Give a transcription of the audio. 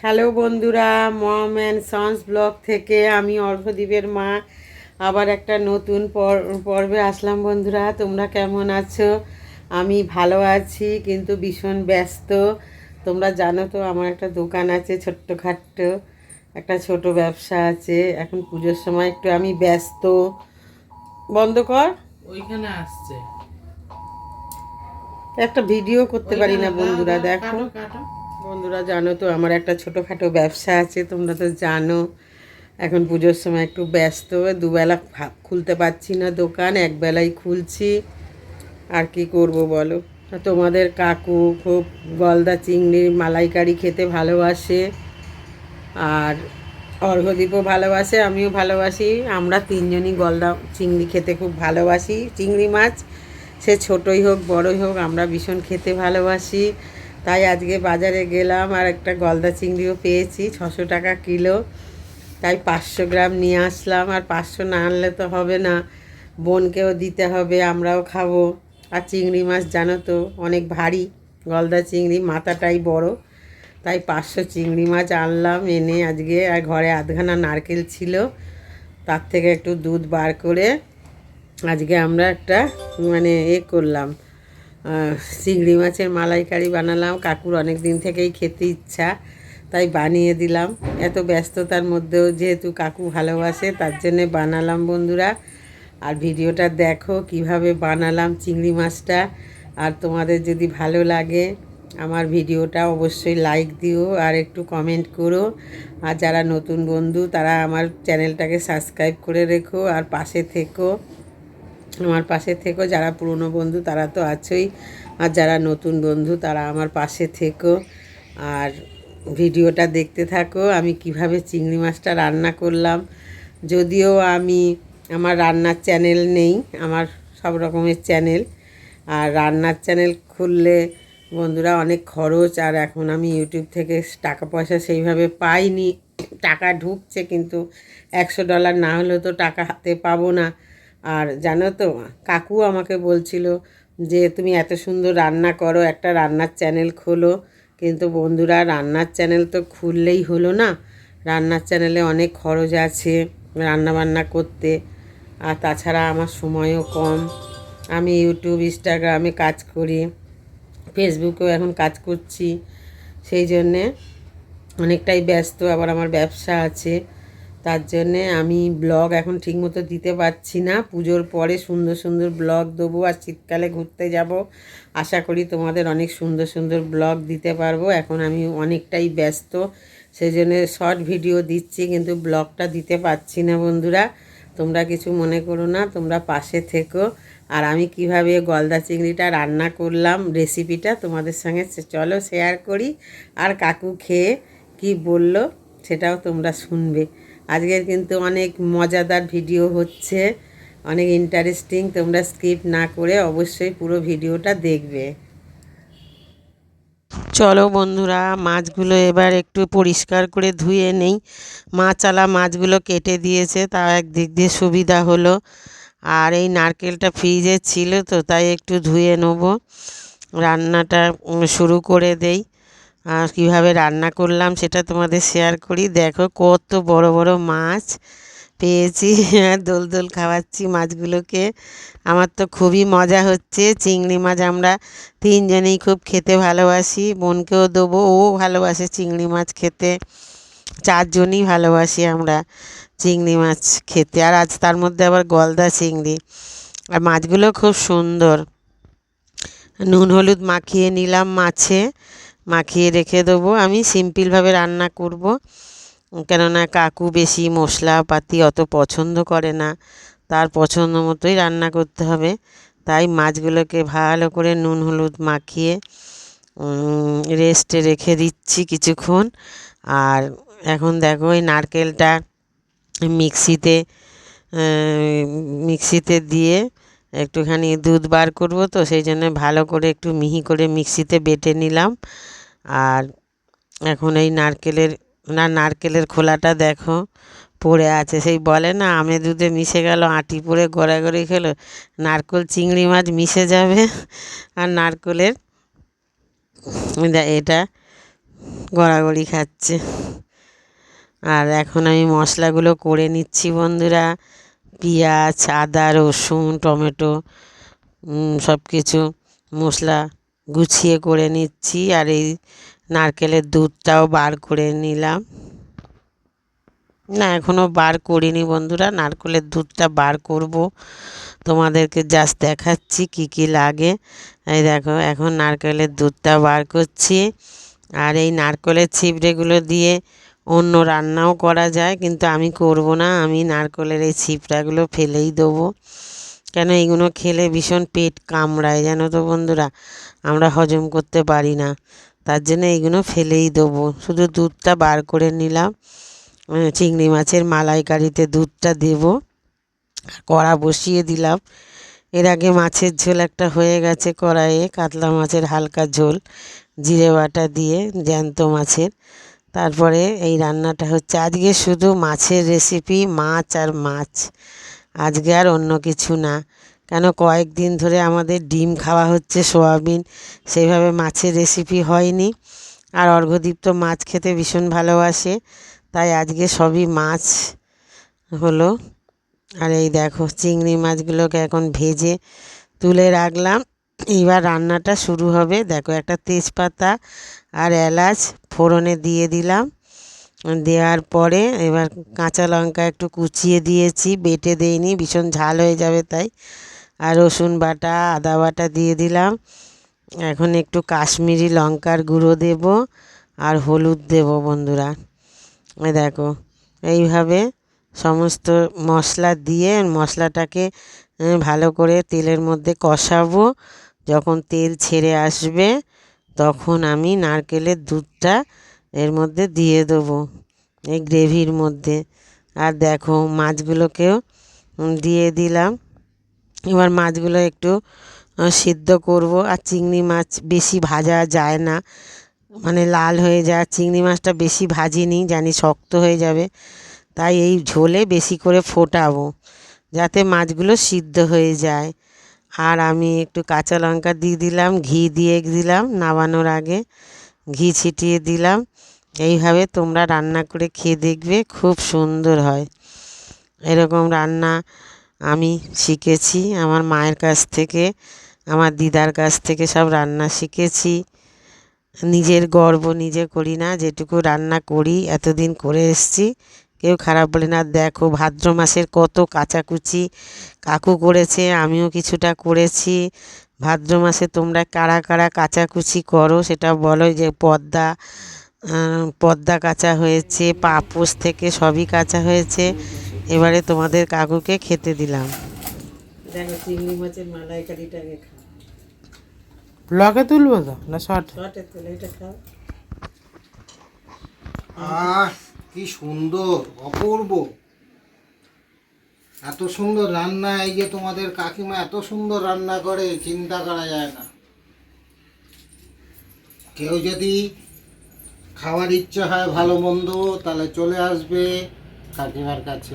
Hello বন্ধুরা মম and sons blog থেকে আমি অর্ঘদ্বীপের মা। আবার একটা নতুন পর- পর্বে আসলাম বন্ধুরা তোমরা কেমন আছো? আমি ভালো আছি কিন্তু ভীষণ ব্যস্ত। তোমরা জানো তো আমার একটা দোকান আছে ছোট্টখাট্ট একটা ছোট ব্যবসা আছে। এখন পুজোর সময় একটু আমি ব্যস্ত। বন্ধ কর। ওইখানে আসছে। একটা ভিডিও করতে পারি না বন্ধুরা দেখো। কাটো, কাটো। বন্ধুরা, জানো তো আমার একটা ছোটোখাটো ব্যবসা আছে, তোমরা তো জানো। এখন পুজোর সময় একটু ব্যস্ত, দুবেলা খুলতে পারছি না দোকান, একবেলাই খুলছি। আর কি করব বলো? তোমাদের কাকু খুব গলদা চিংড়ির মালাইকারি খেতে ভালোবাসে, আর অর্ঘদ্বীপও ভালোবাসে, আমিও ভালোবাসি। আমরা তিনজনই গলদা চিংড়ি খেতে খুব ভালোবাসি। চিংড়ি মাছ সে ছোটই হোক, বড়ই হোক, আমরা ভীষণ খেতে ভালোবাসি। তাই আজকে বাজারে গেলাম আর একটা গলদা চিংড়িও পেয়েছি, ছশো টাকা কিলো। তাই পাঁচশো গ্রাম নিয়ে আসলাম আর পাঁচশো না আনলে তো হবে না। বোনকেও দিতে হবে, আমরাও খাব। আর চিংড়ি মাছ জানো তো, অনেক ভারী। গলদা চিংড়ি মাথাটাই বড়। তাই পাঁচশো চিংড়ি মাছ আনলাম, এনে আজকে আর ঘরে আধখানা নারকেল ছিল। তার থেকে একটু দুধ বার করে আজকে আমরা একটা মানে এ করলাম। চিংড়ি মাছের মালাইকারি বানালাম। কাকুর অনেক দিন থেকেই খেতে ইচ্ছা, তাই বানিয়ে দিলাম। এত ব্যস্ততার মধ্যেও যেহেতু কাকু ভালোবাসে, তার জন্যে বানালাম বন্ধুরা। আর ভিডিওটা দেখো কীভাবে বানালাম চিংড়ি মাছটা। আর তোমাদের যদি ভালো লাগে আমার ভিডিওটা অবশ্যই লাইক দিও আর একটু কমেন্ট করো। আর যারা নতুন বন্ধু, তারা আমার চ্যানেলটাকে সাবস্ক্রাইব করে রেখো আর পাশে থেকো। আমার পাশে থেকো। যারা পুরনো বন্ধু, তারা তো আছেই। আর যারা নতুন বন্ধু, তারা আমার পাশে থেকো। আর ভিডিওটা দেখতে থাকো। আমি কীভাবে চিংড়ি মাছটা রান্না করলাম। যদিও আমি, আমার রান্নার চ্যানেল নেই, আমার সব রকমের চ্যানেল। আর রান্নার চ্যানেল খুললে বন্ধুরা অনেক খরচ। আর এখন আমি ইউটিউব থেকে টাকা পয়সা সেইভাবে পাইনি। টাকা ঢুকছে, কিন্তু একশো ডলার না হলেও তো টাকা হাতে পাবো না। আর জানো তো, কাকু আমাকে বলছিল যে, তুমি এত সুন্দর রান্না করো, একটা রান্নার চ্যানেল খোলো। কিন্তু বন্ধুরা, রান্নার চ্যানেল তো খুললেই হলো না। রান্নার চ্যানেলে অনেক খরচ আছে রান্না বান্না করতে, আর তাছাড়া আমার সময়ও কম। আমি ইউটিউব, ইনস্টাগ্রামে কাজ করি, ফেসবুকেও এখন কাজ করছি। সেই জন্যে অনেকটাই ব্যস্ত, আবার আমার ব্যবসা আছে। তার জন্যে আমি ব্লগ এখন ঠিকমতো দিতে পারছি না। পুজোর পরে সুন্দর সুন্দর ব্লগ দেবো আর শীতকালে ঘুরতে যাব। আশা করি তোমাদের অনেক সুন্দর সুন্দর ব্লগ দিতে পারব। এখন আমি অনেকটাই ব্যস্ত সেই জন্য শর্ট ভিডিও দিচ্ছি কিন্তু ব্লগটা দিতে পারছি না বন্ধুরা। তোমরা কিছু মনে করো না, তোমরা পাশে থেকো। আর আমি কীভাবে গলদা চিংড়িটা রান্না করলাম, রেসিপিটা তোমাদের সঙ্গে চলো শেয়ার করি। আর কাকু খেয়ে কি বলল সেটাও তোমরা শুনবে। আজকের কিন্তু অনেক মজাদার ভিডিও হচ্ছে, অনেক ইন্টারেস্টিং তোমরা স্কিপ না করে অবশ্যই পুরো ভিডিওটা দেখবে। চলো বন্ধুরা, মাছগুলো এবার একটু পরিষ্কার করে ধুয়ে নেই। মাছালা মাছগুলো কেটে দিয়েছে তা একদিক দিয়ে সুবিধা হলো। আর এই নারকেলটা ফ্রিজে ছিল তো, তাই একটু ধুয়ে নেব। রান্নাটা শুরু করে দেই। আর কীভাবে রান্না করলাম সেটা তোমাদের শেয়ার করি। দেখো কত বড় বড় মাছ পেয়েছি আর দোল দোল খাওয়াচ্ছি মাছগুলোকে। আমার তো খুবই মজা হচ্ছে, চিংড়ি মাছ আমরা তিনজনেই খুব খেতে ভালোবাসি। বোনকেও দেবো, ও ভালোবাসে চিংড়ি মাছ খেতে। চারজনই ভালোবাসি আমরা চিংড়ি মাছ খেতে। আর আজ তার মধ্যে আবার গলদা চিংড়ি। আর মাছগুলো খুব সুন্দর। নুন হলুদ মাখিয়ে নিলাম মাছে। মাখিয়ে রেখে দেবো। আমি সিম্পলভাবে রান্না করব। কেননা কাকু বেশি মশলাপাতি অত পছন্দ করে না। তার পছন্দ মতোই রান্না করতে হবে। তাই মাছগুলোকে ভালো করে নুন, হলুদ মাখিয়ে রেস্টে রেখে দিচ্ছি কিছুক্ষণ। আর এখন দেখো এই নারকেলটা মিক্সিতে মিক্সিতে দিয়ে একটুখানি দুধ বার করব তো, সেই জন্য ভালো করে একটু মিহি করে মিক্সিতে বেটে নিলাম। আর এখন এই নারকেলের, না নারকেলের খোলাটা দেখো, পড়ে আছে। সেই বলে না আমে দুধে মিশে গেল, আটি পড়ে গড়াগড়ি খেলো, নারকেল চিংড়ি মাছ মিশে যাবে। আর নারকেলের এটা গড়াগড়ি খাচ্ছে। আর এখন আমি মশলাগুলো করে নিচ্ছি বন্ধুরা। পেঁয়াজ, আদা, রসুন, টমেটো সব কিছু মশলা গুছিয়ে করে নিচ্ছি আর এই নারকেলের দুধটাও বার করে নিলাম। না এখনও বার করিনি বন্ধুরা, নারকেলের দুধটা বার করব। তোমাদেরকে জাস্ট দেখাচ্ছি কি কি লাগে। এই দেখো, এখন নারকেলের দুধটা বার করছি। আর এই নারকেলের ছিপড়েগুলো দিয়ে অন্য রান্নাও করা যায়, কিন্তু আমি করব না। আমি নারকেলের এই ছিপড়াগুলো ফেলেই দেবো। কেন এইগুলো খেলে ভীষণ পেট কামড়ায়, জানো তো বন্ধুরা? আমরা হজম করতে পারি না। তার জন্য এইগুলো ফেলেই দেবো। শুধু দুধটা বার করে নিলাম। চিংড়ি মাছের মালাইকারিতে দুধটা দেব। কড়া বসিয়ে দিলাম। এর আগে মাছের ঝোল একটা হয়ে গেছে কড়াইয়ে, কাতলা মাছের হালকা ঝোল, জিরে বাটা দিয়ে জ্যান্ত মাছের। তারপরে এই রান্নাটা হচ্ছে। আজকে শুধু মাছের রেসিপি মাছ আর মাছ। আজকে আর অন্য কিছু না। কেন কয়েকদিন ধরে আমাদের ডিম খাওয়া হচ্ছে সোয়াবিন, সেইভাবে মাছের রেসিপি হয়নি। আর অর্ঘ্যদীপ তো মাছ খেতে ভীষণ ভালোবাসে, তাই আজকে সবই মাছ হলো। আর এই দেখো, চিংড়ি মাছগুলোকে এখন ভেজে তুলে রাখলাম। এইবার রান্নাটা শুরু হবে। দেখো একটা তেজপাতা আর এলাচ ফোড়নে দিয়ে দিলাম। দেওয়ার পরে এবার কাঁচা লঙ্কা একটু কুচিয়ে দিয়েছি, বেটে দেইনি, ভীষণ ঝাল হয়ে যাবে তাই। আর রসুন বাটা, আদা বাটা দিয়ে দিলাম। এখন একটু কাশ্মীরি লঙ্কার গুঁড়ো দেব আর হলুদ দেব বন্ধুরা। দেখো, এইভাবে সমস্ত মশলা দিয়ে মশলাটাকে ভালো করে তেলের মধ্যে কষাবো। যখন তেল ছেড়ে আসবে, তখন আমি নারকেলের দুধটা এর মধ্যে দিয়ে দেবো, এই গ্রেভির মধ্যে। আর দেখো, মাছগুলোকেও দিয়ে দিলাম। এবার মাছগুলো একটু সিদ্ধ করব। আর চিংড়ি মাছ বেশি ভাজা যায় না। মানে লাল হয়ে যায়। চিংড়ি মাছটা বেশি ভাজিনি, জানি শক্ত হয়ে যাবে। তাই এই ঝোলে বেশি করে ফোটাবো, যাতে মাছগুলো সিদ্ধ হয়ে যায়। আর আমি একটু কাঁচা লঙ্কা দিয়ে দিলাম, ঘি দিয়ে দিলাম নামানোর আগে। ঘি ছিটিয়ে দিলাম। এইভাবে তোমরা রান্না করে খেয়ে দেখবে, খুব সুন্দর হয়। এরকম রান্না আমি শিখেছি, আমার মায়ের কাছ থেকে, আমার দিদার কাছ থেকে সব রান্না শিখেছি। নিজের গর্ব নিজে করি না, যেটুকু রান্না করি, এতদিন করে এসছি। কেউ খারাপ বলে না, দেখো ভাদ্র মাসের কত কাচাকুচি, কাকু করেছে, আমিও কিছুটা করেছি। ভাদ্র মাসে তোমরা কারা কারা কাচাকুচি করো সেটা বলো যে পদ্মা পদ্মা কাঁচা হয়েছে পাপোশ থেকে সবই কাঁচা হয়েছে। এবারে তোমাদের কাকুকে খেতে দিলাম। দেখো চিংড়ি মাছের খাও ব্লগে তুলবো তো? না শর্ট? শর্টের তেলে এটা খাও। আহ কি সুন্দর অপূর্ব। এত সুন্দর রান্না, এই যে তোমাদের কাকিমা এত সুন্দর রান্না করে, চিন্তা করা যায় না। কেউ যদি খাওয়ার ইচ্ছা হয়, ভালো মন্দ, তাহলে চলে আসবে কাকিমার কাছে।